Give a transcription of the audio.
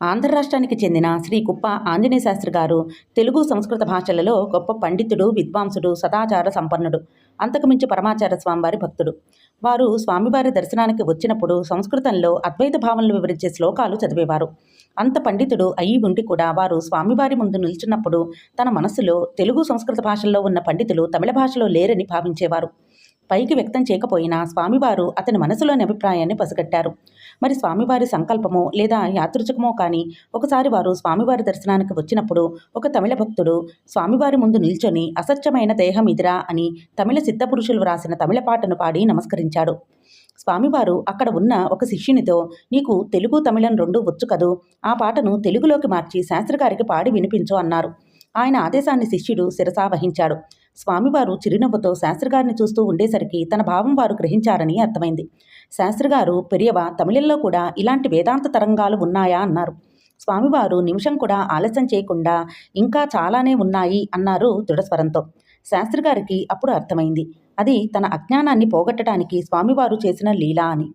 ఆంధ్ర రాష్ట్రానికి చెందిన శ్రీ కుప్ప ఆంజనేయ శాస్త్రి గారు తెలుగు సంస్కృత భాషలలో గొప్ప పండితుడు విద్వాంసుడు సదాచార సంపన్నుడు అంతకుమించి పరమాచార స్వామివారి భక్తుడు. వారు స్వామివారి దర్శనానికి వచ్చినప్పుడు సంస్కృతంలో అద్వైత భావనలు వివరించే శ్లోకాలు చదివేవారు. అంత పండితుడు అయి ఉండి కూడా వారు స్వామివారి ముందు నిల్చున్నప్పుడు తన మనసులో తెలుగు సంస్కృత భాషల్లో ఉన్న పండితులు తమిళ భాషలో లేరని భావించేవారు. పైకి వ్యక్తం చేయకపోయినా స్వామివారు అతని మనసులోని అభిప్రాయాన్ని పసిగట్టారు. మరి స్వామివారి సంకల్పమో లేదా యాదృచ్ఛికమో కానీ ఒకసారి వారు స్వామివారి దర్శనానికి వచ్చినప్పుడు ఒక తమిళ భక్తుడు స్వామివారి ముందు నిల్చొని అసత్యమైన దేహం ఇదిరా అని తమిళ సిద్ధపురుషులు వ్రాసిన తమిళ పాటను పాడి నమస్కరించాడు. స్వామివారు అక్కడ ఉన్న ఒక శిష్యునితో నీకు తెలుగు తమిళం రెండు వచ్చు కదూ ఆ పాటను తెలుగులోకి మార్చి శాస్త్రగారికి పాడి వినిపించు అన్నారు. ఆయన ఆదేశాన్ని శిష్యుడు శిరసా వహించాడు. స్వామివారు చిరునవ్వుతో శాస్త్రిగారిని చూస్తూ ఉండేసరికి తన భావం వారు గ్రహించారని అర్థమైంది. శాస్త్రిగారు పెరియవ తమిళంలో కూడా ఇలాంటి వేదాంత తరంగాలు ఉన్నాయా? అన్నారు. స్వామివారు నిమిషం కూడా ఆలస్యం చేయకుండా ఇంకా చాలానే ఉన్నాయి అన్నారు దృఢస్వరంతో. శాస్త్రిగారికి అప్పుడు అర్థమైంది. అది తన అజ్ఞానాన్ని పోగొట్టడానికి స్వామివారు చేసిన లీలా అని.